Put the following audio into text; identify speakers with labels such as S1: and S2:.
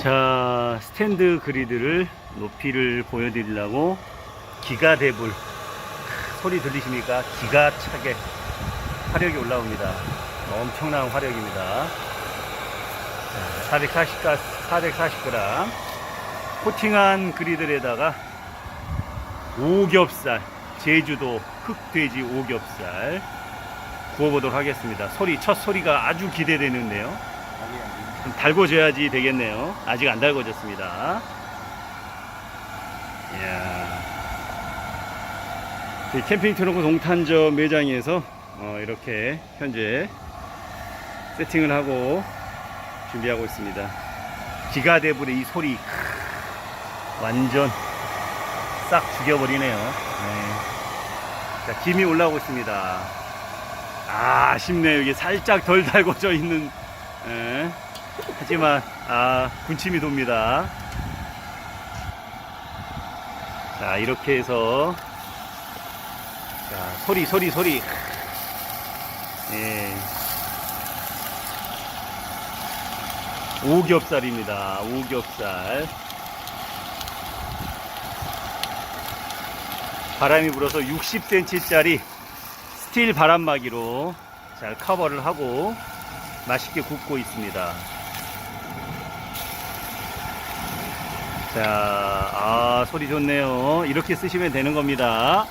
S1: 자, 스탠드 그리드를 높이를 보여드리려고 기가 대불 소리 들리십니까? 기가 차게 화력이 올라옵니다. 엄청난 화력입니다. 440, 440g 코팅한 그리들에다가 오겹살 제주도 흑돼지 오겹살 구워보도록 하겠습니다. 소리 첫 소리가 아주 기대되는데요. 좀 달궈줘야지 되겠네요. 아직 안 달궈졌습니다. 이야. 이 캠핑 트렁크 동탄점 매장에서 어, 이렇게 현재 세팅을 하고 준비하고 있습니다. 기가대불의 이 소리 크, 완전 싹 죽여버리네요. 네. 자, 김이 올라오고 있습니다. 아, 아쉽네요. 이게 살짝 덜 달궈져 있는. 예. 하지만 아, 군침이 돕니다. 자, 이렇게 해서 자, 소리 소리 소리. 예. 오겹살입니다. 오겹살. 바람이 불어서 60cm짜리 스틸 바람막이로 잘 커버를 하고 맛있게 굽고 있습니다. 자, 아, 소리 좋네요. 이렇게 쓰시면 되는 겁니다.